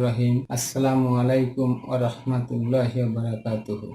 রহিম।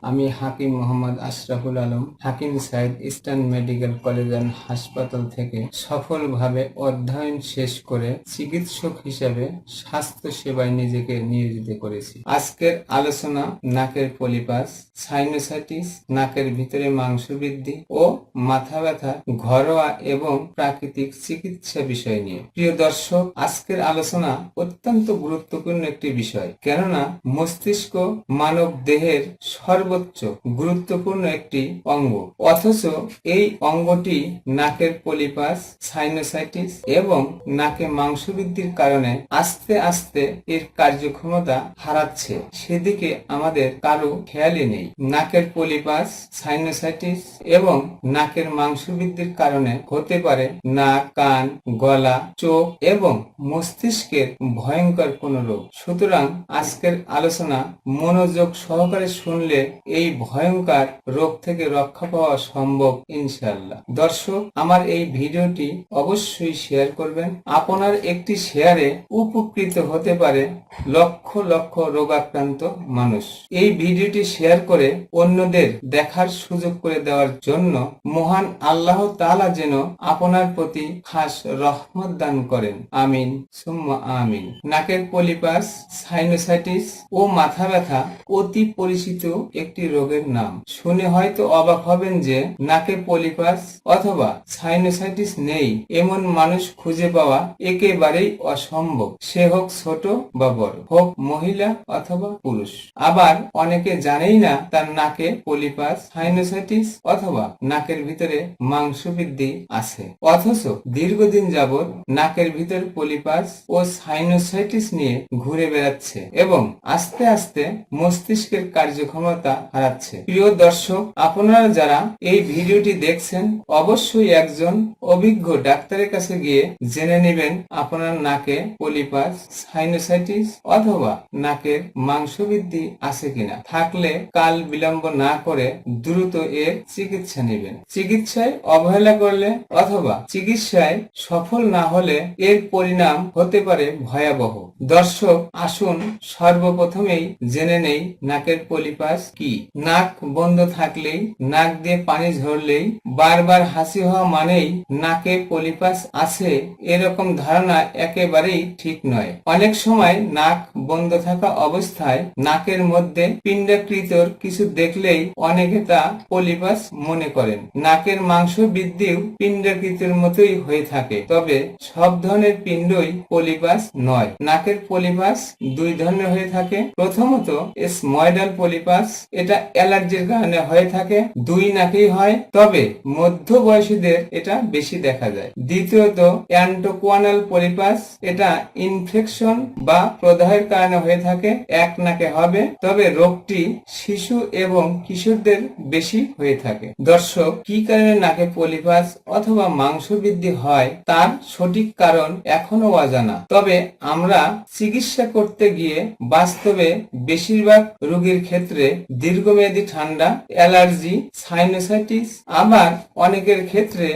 আমি Hakim Mohammad Ashraful Alam, Hakim eastern medical college হাসপাতাল থেকে সফলভাবে অধ্যয়ন শেষ করে চিকিৎসক হিসেবে স্বাস্থ্য সেবায় নিজেকে নিয়োজিত করেছি। আজকের আলোচনা, নাকের পলিপাস, সাইনোসাইটিস, নাকের ভিতরে মাংস বৃদ্ধি ও মাথা ব্যথা, ঘরোয়া এবং প্রাকৃতিক চিকিৎসা বিষয় নিয়ে। প্রিয় দর্শক, আজকের আলোচনা অত্যন্ত গুরুত্বপূর্ণ একটি বিষয়। কেননা, মস্তিষ্ক মানব দেহের সর্বোচ্চ গুরুত্বপূর্ণ একটি অঙ্গ। অথচ এই অঙ্গটি নাকের পলিপাস, সাইনোসাইটিস এবং নাকে মাংস বৃদ্ধির কারণে আস্তে আস্তে এর কার্যক্ষমতা হারাচ্ছে। সেদিকে আমাদের কারও খেয়ালই নেই। নাকের পলিপাস, সাইনোসাইটিস এবং নাকের মাংস বৃদ্ধির কারণে হতে পারে নাক, কান, গলা, চোখ এবং মস্তিষ্কের ভয়ঙ্কর কোন রোগ। সুতরাং আজকের আলোচনা মনোযোগ সহকারে শুনলে এই ভয়ঙ্কর রোগ থেকে রক্ষা পাওয়া সম্ভব ইনশাল্লাহ দর্শক, আমার এই ভিডিওটি অবশ্যই শেয়ার করবেন। আপনার একটি শেয়ারে উপকৃত হতে পারে লক্ষ লক্ষ রোগাক্রান্ত মানুষ। এই ভিডিওটি শেয়ার করে অন্যদের দেখার সুযোগ করে দেওয়ার জন্য মহান আল্লাহ তাআলা যেন আপনার প্রতি খাস রহমত দান করেন। আমিন। সুম্মা আমিন নাকের পলিপাস সাইনোসাইটিস ও মাথা ব্যথা অতি পরিচিত একটি রোগের নাম। শুনে হয়তো অবাক হবেন যে নাকে পলিপাস অথবা সাইনোসাইটিস নেই, এমন মানুষ খুঁজে পাওয়া একেবারেই অসম্ভব। সে হোক ছোট বা বড়, হোক মহিলা অথবা পুরুষ। আবার অনেকে জানেই না তার নাকে পলিপাস সাইনোসাইটিস অথবা নাকের ভিতরে মাংস বৃদ্ধি আছে। অথচ দীর্ঘদিন যাবৎ নাকের ভিতর পলিপাস ও সাইনোসাইটিস নিয়ে ঘুরে বেড়াচ্ছে এবং আস্তে আস্তে মস্তিষ্কের কার্যক্ষমতা হারাচ্ছে। প্রিয় দর্শক, আপনারা যারা এই ভিডিওটি দেখছেন, অবশ্যই একজন অভিজ্ঞ ডাক্তারের কাছে গিয়ে জেনে নেবেন আপনার নাকে পলিপাস, সাইনোসাইটিস অথবা নাকের মাংস বৃদ্ধি আছে কিনা। থাকলে কাল বিলম্ব না করে দ্রুত এর চিকিৎসা নেবেন। চিকিৎসায় অবহেলা করলে অথবা চিকিৎসায় সফল না হলে এর পরিণাম হতে পারে ভয়াবহ। দর্শক, আসুন সর্বপ্রথমেই জেনে নেই নাকের পলিপাস কি। নাক বন্ধ থাকলেই, নাক দিয়ে পানি ঝরলেই, বারবার হাসি হওয়া মানেই নাকে পলিপাস আছে এরকম ধারণা একেবারেই ঠিক নয়। অনেক সময় নাক বন্ধ থাকা অবস্থায় নাকের মধ্যে পিণ্ডাকৃতর কিছু দেখলেই অনেকে তা পলিপাস মনে করেন। নাকের মাংস বৃদ্ধিও পিণ্ডাকৃতের মতোই হয়ে থাকে। তবে সব ধরনের পিণ্ডই পলিপাস নয়। নাকের পলিপাস দুই ধরনের হয়ে থাকে। প্রথমত স্ময়ডাল পলিপাস, এটা অ্যালার্জির কারণে হয়ে থাকে, দুই নাকেই হয়। তবে মধ্য বয়সীদের এটা বেশি দেখা যায়। দ্বিতীয়ত, অ্যান্টোকোয়ানাল পলিপাস, এটা ইনফেকশন বা প্রদাহের কারণে হয়ে থাকে, এক নাকে হবে। তবে রোগটি শিশু এবং কিশোরদের বেশি হয়ে থাকে। দর্শক, কি কারণে নাকে পলিপাস অথবা মাংস বৃদ্ধি হয়, তার সঠিক কারণ এখনও অজানা। তবে আমরা চিকিৎসা করতে গিয়ে বাস্তবে বেশিরভাগ রোগীর ক্ষেত্রে দীর্ঘমেয়াদী ঠান্ডা, অ্যালার্জি সাইনোসাইটিস আবার অনেকের ক্ষেত্রে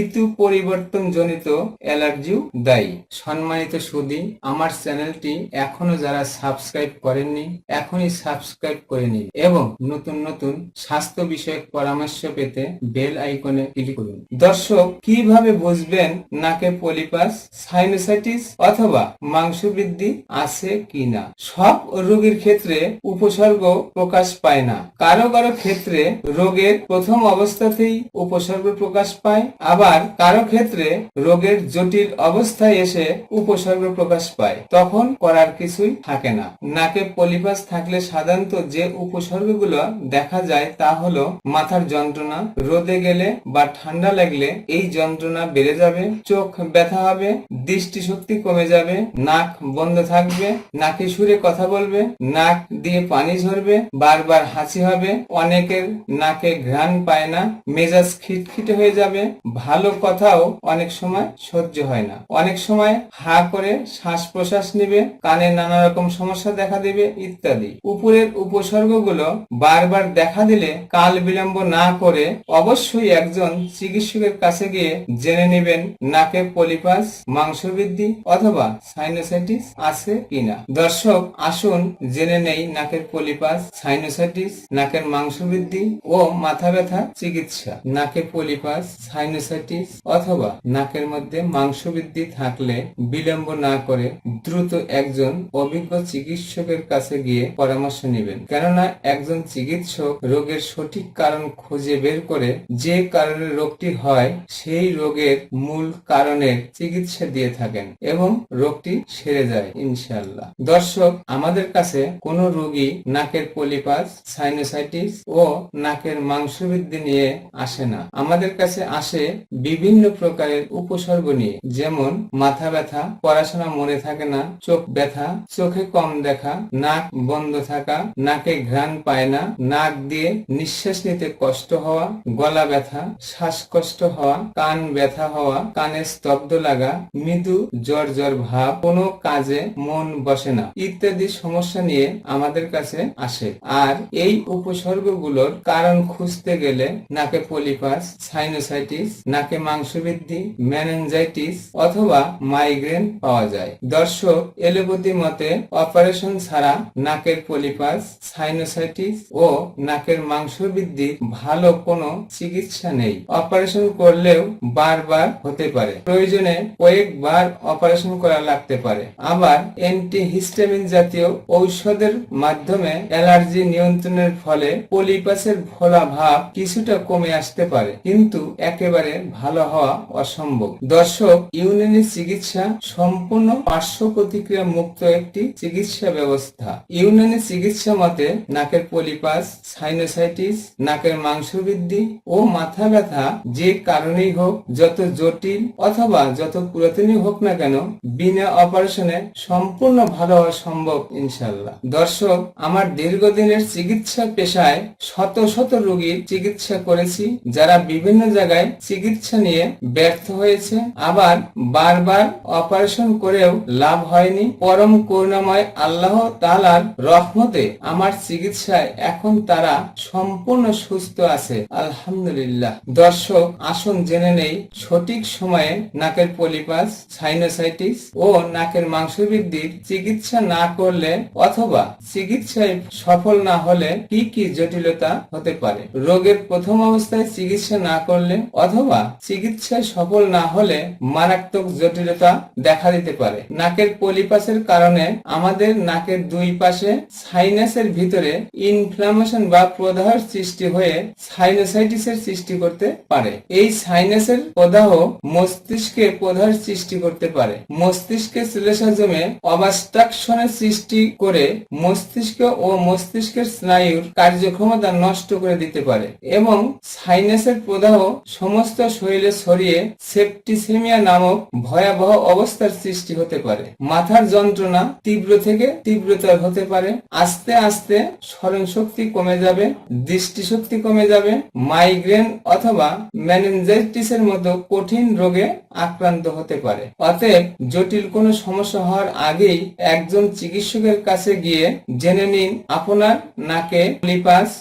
ঋতু পরিবর্তন জনিত অ্যালার্জিও দায়ী। সম্মানিত সুদী, আমার চ্যানেলটি এখনও যারা সাবস্ক্রাইব করেননি, এখনই সাবস্ক্রাইব করে নিন এবং নতুন নতুন স্বাস্থ্য বিষয়ক পরামর্শ পেতে বেল আইকনে ক্লিক করুন। দর্শক, কীভাবে বুঝবেন নাকে পলিপাস সাইনোসাইটিস অথবা মাংস বৃদ্ধি আছে কিনা? সব রোগীর ক্ষেত্রে উপসর্গ প্রকাশ পায় না। কারও কারও ক্ষেত্রে রোগের প্রথম অবস্থাতেই উপসর্গ প্রকাশ পায়, আবার কারও ক্ষেত্রে রোগের জটিল অবস্থায় এসে উপসর্গ প্রকাশ পায়। তখন করার কিছুই থাকে না। নাকে পলিপাস থাকলে সাধারণত যে উপসর্গগুলো দেখা যায় তা হলো মাথার যন্ত্রণা, রোদে গেলে বা ঠান্ডা লাগলে এই যন্ত্রণা বেড়ে যাবে, চোখ ব্যথা হবে, দৃষ্টিশক্তি কমে যাবে নাক বন্ধ থাকবে, নাকে সুরে কথা বলবে, নাক দিয়ে পানি ঝরবে, বারবার হাসি হবে, অনেকের নাকে ঘ্রাণ পায় না, মেজাজ খিটখিটে হয়ে যাবে, ভালো কথাও অনেক সময় সহ্য হয় না। অনেক সময় হা করে শ্বাস প্রশ্বাস নেবে, কানে নানা রকম সমস্যা দেখা দেবে ইত্যাদি। উপরের উপসর্গগুলো বারবার দেখা দিলে কাল বিলম্ব না করে অবশ্যই একজন চিকিৎসকের কাছে গিয়ে জেনে নেবেন, নাকে পলিপাস মাংস বৃদ্ধি অথবা সাইনোসাইটিস আছে কিনা? দর্শক, আসুন জেনে নেই নাকের পলিপাস, সাইনোসাইটিস, নাকের মাংস বৃদ্ধি ও মাথা ব্যথা চিকিৎসা। নাকে পলিপাস, সাইনোসাইটিস অথবা নাকের মধ্যে মাংস বৃদ্ধি থাকলে বিলম্ব না করে দ্রুত একজন অভিজ্ঞ চিকিৎসকের কাছে গিয়ে পরামর্শ নেবেন। কেননা একজন চিকিৎসক রোগের সঠিক কারণ খুঁজে বের করে যে কারণে রোগটি হয়, সেই রোগের মূল কারণের চিকিৎসা দিয়ে থাকেন এবং রোগটি সেরে যায় ইনশাল্লাহ দর্শক, আমাদের কাছে কোনো রোগী নাকের পলিপাস সাইনোসাইটিস ও নাকের মাংসবৃদ্ধি নিয়ে আসে না। আমাদের কাছে আসে বিভিন্ন প্রকারের উপসর্গ নিয়ে, যেমন মাথা ব্যথা, পড়াশোনা মনে থাকে না, চোখ ব্যথা, চোখে কম দেখা, নাক বন্ধ থাকা, নাকে ঘ্রাণ পায় না, নাক দিয়ে নিঃশ্বাস নিতে কষ্ট হওয়া, গলা ব্যথা, শ্বাসকষ্ট হওয়া, কান ব্যথা হওয়া, কানে স্তব্ধ লাগা, মৃদু জ্বর জ্বর ভাব কোনো কাজে মন বসে না। ইত্যাদি সমস্যা নিয়ে আমাদের কাছে আসে। আর এই উপসর্গগুলোর কারণ খুঁজতে গেলে নাকে পলিপাস সাইনোসাইটিস নাকে মাংসবৃদ্ধি ম্যানেঞ্জাইটিস অথবা মাইগ্রেন পাওয়া যায়। দর্শক এলোপতি মতে অপারেশন ছাড়া নাকের পলিপাস সাইনোসাইটিস ও নাকের মাংস মাংসবৃদ্ধি ভালো কোনো চিকিৎসা নেই। অপারেশন করলেও বারবার হতে পারে। প্রয়োজনে কয়েকবার অপারেশন করা লাগতে পারে। আবার অ্যান্টিহিস্টামিন জাতীয় ঔষধের মাধ্যমে অ্যালার্জি নিয়ন্ত্রণের ফলে পলিপাসের ভোলা ভাব কিছুটা কমে আসতে পারে, কিন্তু একেবারে ভালো হওয়া অসম্ভব। দর্শক, ইউনানি চিকিৎসা সম্পূর্ণ পার্শ্ব প্রতিক্রিয়া মুক্ত একটি চিকিৎসা ব্যবস্থা। ইউনানি চিকিৎসা মতে নাকের পলিপাস, সাইনোসাইটিস, নাকের মাংস বৃদ্ধি ও মাথা ব্যথা যে কারণেই হোক, যত জটিল অথবা যত পুরাতনই হোক না কেন বিনা অপারেশনে সম্পূর্ণ ভালো হওয়া সম্ভব ইনশাল্লাহ দর্শক, আমার দীর্ঘদিনের চিকিৎসা পেশায় শত শত রোগীর চিকিৎসা করেছি, যারা বিভিন্ন জায়গায় চিকিৎসা নিয়ে ব্যর্থ হয়েছে। আবার বারবার অপারেশন করেও লাভ হয়নি। পরম করুণাময় আল্লাহ তালার রহমতে আমার চিকিৎসায় এখন তারা সম্পূর্ণ সুস্থ আছে, আলহামদুলিল্লাহ। দর্শক, আসুন জেনে নেই, সঠিক সময়ে নাকের পলিপাস সাইনোসাইটিস নাকের মাংস বৃদ্ধির চিকিৎসা না করলে অথবা চিকিৎসায় সফল না হলে কি কি জটিলতা হতে পারে? রোগের প্রথম অবস্থায় চিকিৎসা না করলে অথবা চিকিৎসায় সফল না হলে মারাত্মক জটিলতা দেখা দিতে পারে। নাকের পলিপাসের কারণে আমাদের নাকের দুই পাশে সাইনাসের ভিতরে ইনফ্লামেশন বা প্রদাহের সৃষ্টি হয়ে সাইনোসাইটিসের সৃষ্টি করতে পারে। এই সাইনাসের প্রদাহ মস্তিষ্কে প্রদাহের সৃষ্টি করতে পারে। মস্তিষ্কে শ্লেষা জমে অবাস্ট্রাকশনের সৃষ্টি করে মস্তিষ্ক ও মস্তিষ্কের স্নায়ুর কার্যক্ষমতা নষ্ট করে দিতে পারে এবং সাইনাসের প্রদাহ সমস্ত শরীরে ছড়িয়ে সেপ্টিসেমিয়া নামক ভয়াবহ অবস্থার সৃষ্টি হতে পারে। মাথার যন্ত্রণা তীব্র থেকে তীব্রতর হতে পারে। আস্তে আস্তে স্মরণ শক্তি কমে যাবে, দৃষ্টিশক্তি কমে যাবে, মাইগ্রেন অথবা ম্যানেঞ্জাইটিসের মতো কঠিন রোগে আক্রান্ত হতে পারে। অতএব জটিল কোনো সমস্যা হওয়ার আগেই একজন চিকিৎসকের কাছে গিয়ে জেনে নিন আপনার নাকে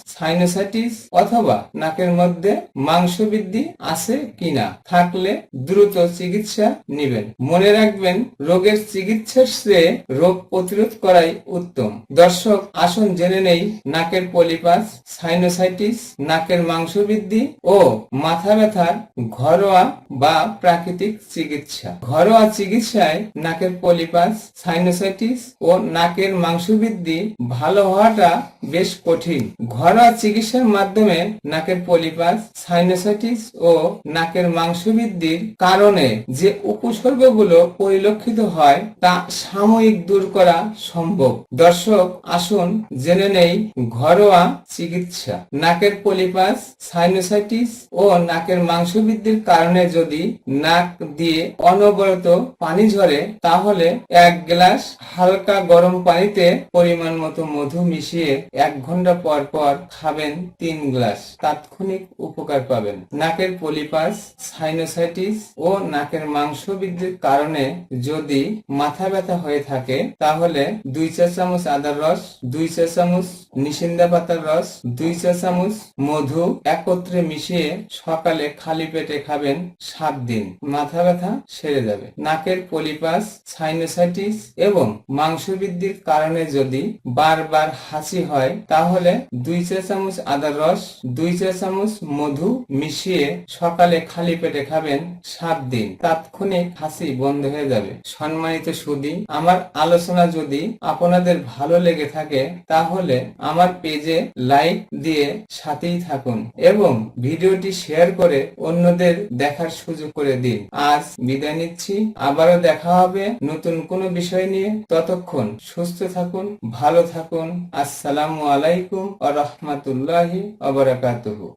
সাইনোসাইটিস অথবা নাকের মধ্যে মাংস বৃদ্ধি আছে কিনা। থাকলে দ্রুত চিকিৎসা নেবেন। মনে রাখবেন, রোগের চিকিৎসার চেয়ে রোগ প্রতিরোধ করাই উত্তম। দর্শক, আসুন জেনে নেই নাকের পলিপাস সাইনোসাইটিস নাকের মাংস বৃদ্ধি ও মাথা ব্যথার ঘরোয়া বা প্রাকৃতিক চিকিৎসা। ঘরোয়া চিকিৎসায় নাকের পলিপাস সাইনোসাইটিস ও নাকের মাংস বৃদ্ধি ভালো হওয়াটা বেশ কঠিন। ঘরোয়া চিকিৎসার মাধ্যমে নাকের পলিপাস সাইনোসাইটিস ও নাকের মাংস বৃদ্ধির কারণে যে উপসর্গগুলো পরিলক্ষিত হয় তা সাময়িক দূর করা সম্ভব। দর্শক, আসুন জেনে নেই ঘরোয়া চিকিৎসা। নাকের পলিপাস সাইনোসাইটিস ও নাকের মাংস বৃদ্ধির কারণে যদি নাক দিয়ে অনবরত পানি ঝরে তাহলে এক গ্লাস হালকা গরম পানিতে পরিমাণ মতো মধু মিশিয়ে এক ঘণ্টা পর পর খাবেন তিন গ্লাস। তাৎক্ষণিক উপকার পাবেন। নাকের পলিপাস সাইনোসাইটিস ও নাকের মাংস বৃদ্ধির কারণে যদি মাথা ব্যথা হয়ে থাকে, তাহলে দুই চা চামচ আদার রস, দুই চা চামচ নিশিন্দা পাতার রস, দুই চা চামচ মধু একত্রে মিশিয়ে সকালে খালি পেটে খাবেন সাত দিন। মাথা ব্যথা সেরে যাবে। নাকের পলিপাস গাছ সাইনোসাইটিস এবং মাংস বৃদ্ধির কারণে যদি বারবার হাসি হয়, তাহলে দুই চা চামচ আদার রস, দুই চা চামচ মধু মিশিয়ে সকালে খালি পেটে খাবেন সাত দিন। তাৎক্ষণিক হাসি বন্ধ হয়ে যাবে। সম্মানিত সুদী, আমার আলোচনা যদি আপনাদের ভালো লেগে থাকে, তাহলে আমার পেজে লাইক দিয়ে সাথেই থাকুন এবং ভিডিওটি শেয়ার করে অন্যদের দেখার সুযোগ করে দিন। আজ বিদায় নিচ্ছি। আবারও দেখা হবে। নতুন কোনো বিষয় নিয়ে ততক্ষণ সুস্থ থাকুন ভালো থাকুন। আসসালামু আলাইকুম আ রহমতুল্লাহি